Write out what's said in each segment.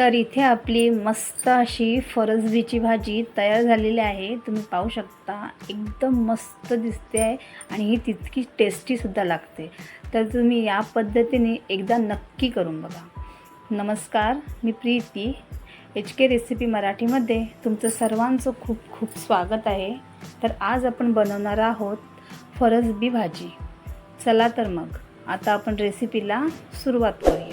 तर इथे आपली मस्त अशी फरसबीची भाजी तयार झालेली आहे. तुम्ही पाहू शकता एकदम मस्त दिसते आहे आणि ही तितकी टेस्टीसुद्धा लागते. तर तुम्ही या पद्धतीने एकदा नक्की करून बघा. नमस्कार मी प्रीती. एच के रेसिपी मराठीमध्ये तुमचं सर्वांचं खूप खूप स्वागत आहे. तर आज आपण बनवणार आहोत फरसबी भाजी. चला तर मग आता आपण रेसिपीला सुरुवात करूया.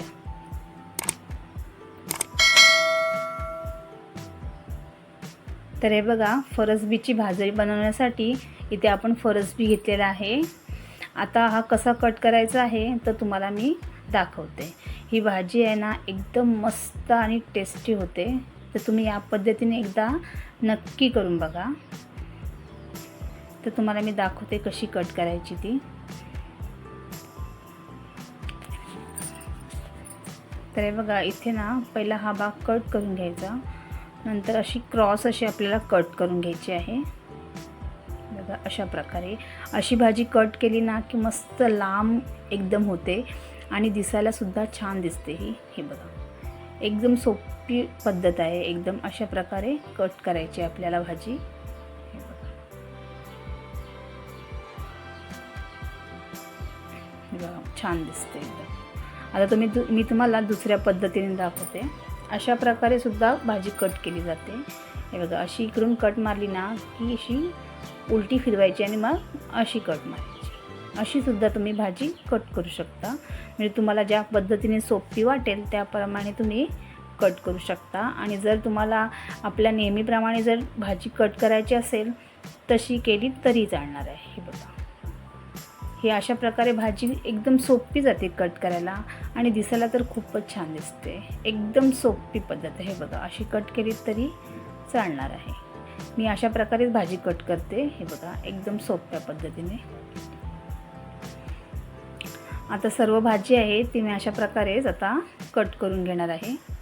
तर हे बघा फरसबीची भाजी बनवण्यासाठी इथे आपण फरसबी घेतलेला आहे. आता हा कसा कट करायचा आहे तर तुम्हाला मी दाखवते. ही भाजी आहे ना एकदम मस्त आणि टेस्टी होते. तर तुम्ही या पद्धतीने एकदा नक्की करून बघा. तर तुम्हाला मी दाखवते कशी कट करायची ती. तर हे बघा इथे ना पहिला हा भाग कट करून घ्यायचा. नंतर अशी क्रॉस अशी आपल्याला कट करून घ्यायची आहे. बघा अशा प्रकारे. अशी भाजी कट केली ना की मस्त लांब एकदम होते आणि दिसायलासुद्धा छान दिसते ही. हे बघा. एकदम सोपी पद्धत आहे. एकदम अशा प्रकारे कट करायची आपल्याला भाजी. हे बघा. बघा छान दिसते एकदम. आता तुम्ही दु मी तुम्हाला दुसऱ्या पद्धतीने दाखवते. अशा प्रकारे सुद्धा भाजी कट केली जाते. हे बघा अशी इकडून कट मारली ना की अशी उलटी फिरवायची आणि मग अशी कट मारायची. अशी सुद्धा तुम्ही भाजी कट करू शकता. म्हणजे तुम्हाला ज्या पद्धतीने सोपी वाटेल त्याप्रमाणे तुम्ही कट करू शकता. आणि जर तुम्हाला आपल्या नेहमीप्रमाणे जर भाजी कट करायची असेल तशी केली तरी चालणार आहे. हे बघा. ही अशा प्रकारे भाजी एकदम सोपी जाते कट करायला आणि दिसायला तर खूपच छान दिसते. एकदम सोपी पद्धत आहे हे बघा. अशी कट केली तरी चालणार आहे. मी अशा प्रकारेच भाजी कट करते. हे बघा एकदम सोप्या पद्धतीने. आता सर्व भाजी आहे ती मी अशा प्रकारेच आता कट करून घेणार आहे.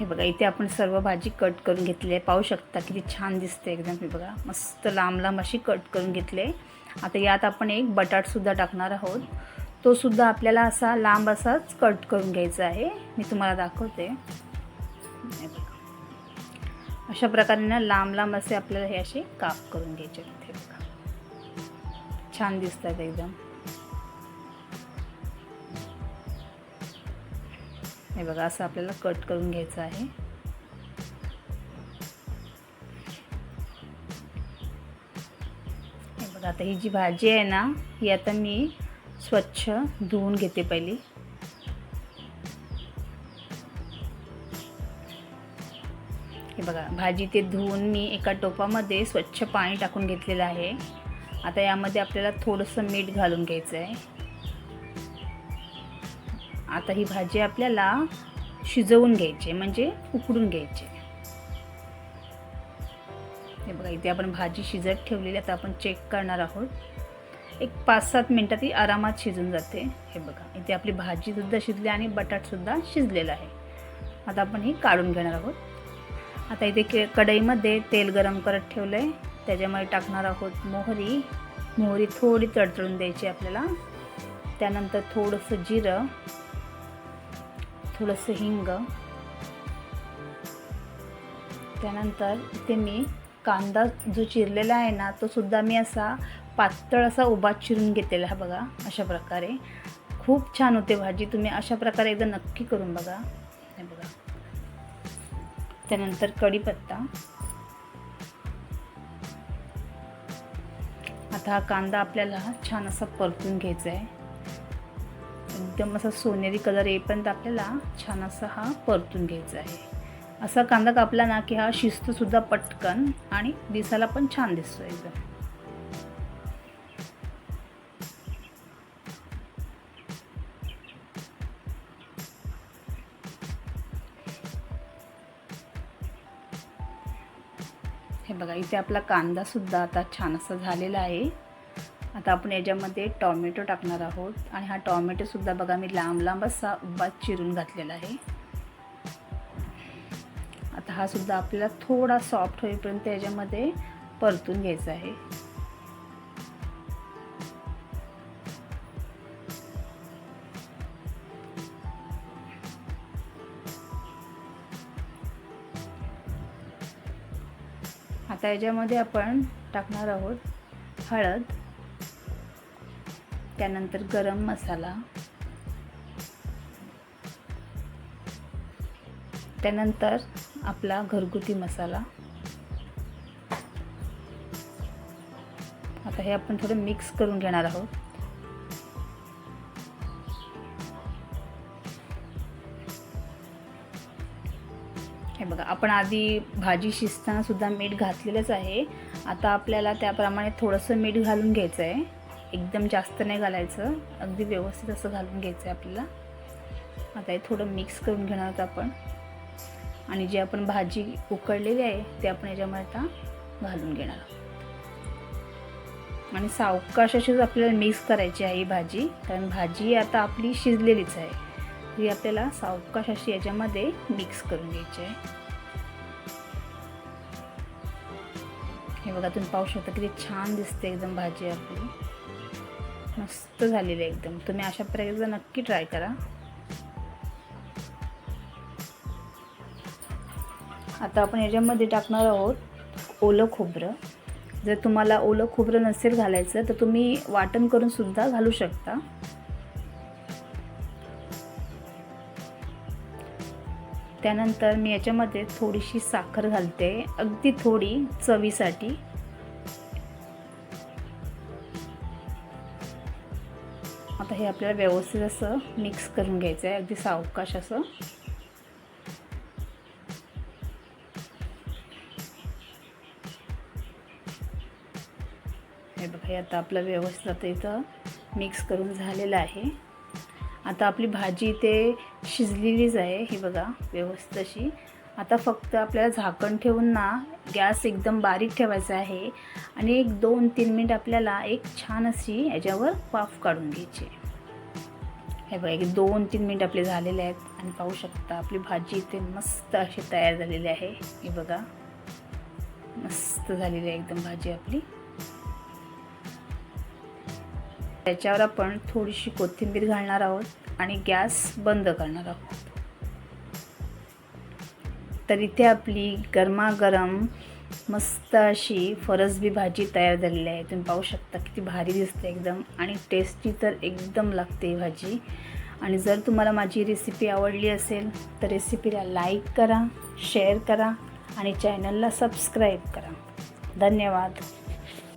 हे बघा इथे आपण सर्व भाजी कट करून घेतली आहे. पाहू शकता किती छान दिसते एकदम हे बघा. मस्त लांब लांब अशी कट करून घेतले आता यात आपण एक बटाटसुद्धा टाकणार आहोत. तोसुद्धा आपल्याला असा लांब असाच कट करून घ्यायचा आहे. मी तुम्हाला दाखवते. अशा प्रकारे ना लांब लांब असे आपल्याला हे असे काप करून घ्यायचे इथे बघा. छान दिसतात एकदम. हे बघा असं आपल्याला कट करून घ्यायचं आहे. हे बघा आता ही जी भाजी आहे ना ही आता मी स्वच्छ धुवून घेते पहिली. हे बघा भाजी ते धुवून मी एका टोपामध्ये स्वच्छ पाणी टाकून घेतलेलं आहे. आता यामध्ये आपल्याला थोडंसं मीठ घालून घ्यायचं आहे आता ही भाजी आपल्याला शिजवून घ्यायची म्हणजे उकडून घ्यायची. हे बघा इथे आपण भाजी शिजत ठेवलेली आता आपण चेक करणार आहोत. एक पाच सात मिनटात ती आरामात शिजून जाते. हे बघा इथे आपली भाजीसुद्धा शिजली आणि बटाटसुद्धा शिजलेला आहे. आता आपण ही काढून घेणार आहोत. आता इथे के कढईमध्ये तेल गरम करत ठेवलं आहे त्याच्यामध्ये टाकणार आहोत मोहरी. मोहरी थोडी तडतडून द्यायची आपल्याला. त्यानंतर थोडंसं जिरं. थोडंसं हिंग. त्यानंतर इथे मी कांदा जो चिरलेला आहे ना तो सुद्धा मी असा पातळ असा उभा चिरून घेतलेला आहे बघा अशा प्रकारे. खूप छान होते भाजी तुम्ही अशा प्रकारे एकदा नक्की करून बघा. हे बघा. त्यानंतर कढीपत्ता. आता हा कांदा आपल्याला छान असा परतून घ्यायचा आहे. एकदम असा सोनेरी कलर येईपर्यंत आपल्याला छान असा हा परतून घ्यायचा आहे. असा कांदा कापला ना की हा शिजतोसुद्धा पटकन आणि दिसायला पण छान दिसतो एकदम. हे बघा इथे आपला कांदासुद्धा आता छान असा झालेला आहे. आता आपण याच्यामध्ये टॉमॅटो टाकणार आहोत. आणि हा टॉमॅटोसुद्धा बघा मी लांब लांब असा उभा चिरून घातलेला आहे. आता हा सुद्धा आपल्याला थोडा सॉफ्ट होईपर्यंत याच्यामध्ये परतून घ्यायचा आहे. आता याच्यामध्ये आपण टाकणार आहोत हळद. त्यानंतर गरम मसाला. त्यानंतर आपला घरगुती मसाला. आता हे आपण थोडं मिक्स करून घेणार आहोत. हे बघा आपण आधी भाजी शिजताना सुद्धा मीठ घातलेलंच आहे. आता आपल्याला त्याप्रमाणे थोडंसं मीठ घालून घ्यायचं आहे एकदम जास्त नाही घालायचं. अगदी व्यवस्थित असं घालून घ्यायचं आहे आपल्याला. आता हे थोडं मिक्स करून घेणार आहोत आपण. आणि जी आपण भाजी उकळलेली आहे ते आपण याच्यामध्ये आता घालून घेणार आहोत. आणि सावकाश अशीच आपल्याला मिक्स करायची आहे ही भाजी. कारण भाजी आता आपली शिजलेलीच आहे. ही आपल्याला सावकाश अशी याच्यामध्ये मिक्स करून घ्यायची आहे. हे बघा तुम्ही पाहू शकता किती छान दिसते एकदम भाजी आपली. मस्त झालेलं आहे एकदम. तुम्ही अशा प्रकारे नक्की ट्राय करा. आता आपण याच्यामध्ये टाकणार आहोत ओलं खोबरं. जर तुम्हाला ओलं खोबरं नसेल घालायचं तर तुम्ही वाटण करून सुद्धा घालू शकता. त्यानंतर मी याच्यामध्ये थोडीशी साखर घालते. अगदी थोडी चवीसाठी. आता हे आपल्याला व्यवस्थित असं मिक्स करून घ्यायचं आहे. अगदी सावकाश असं. हे बघा हे आता आपलं व्यवस्थित आता इथं मिक्स करून झालेलं आहे. आता आपली भाजी इथे शिजलेलीच आहे. ही बघा व्यवस्थित अशी. आता फक्त आपल्याला झाकण ठेवून ना गॅस एकदम बारीक ठेवायचा आहे. आणि एक दोन तीन मिनिट आपल्याला एक छान अशी याच्यावर वाफ काढून घ्यायची हे बघा एक दोन तीन मिनिट आपले झालेले आहेत आणि पाहू शकता आपली भाजी इथे मस्त अशी तयार झालेली आहे. हे बघा मस्त झालेली आहे एकदम भाजी आपली. त्याच्यावर आपण थोडीशी कोथिंबीर घालणार आहोत आणि गॅस बंद करणार आहोत. तर इथे आपली गरमागरम मस्त अशी फरसबी भाजी तयार झालेली आहे. तुम्ही पाहू शकता किती भारी दिसते एकदम. आणि टेस्टी तर एकदम लागते ही भाजी. आणि जर तुम्हाला माझी रेसिपी आवडली असेल तर रेसिपीला लाईक करा शेअर करा आणि चॅनलला सबस्क्राईब करा. धन्यवाद.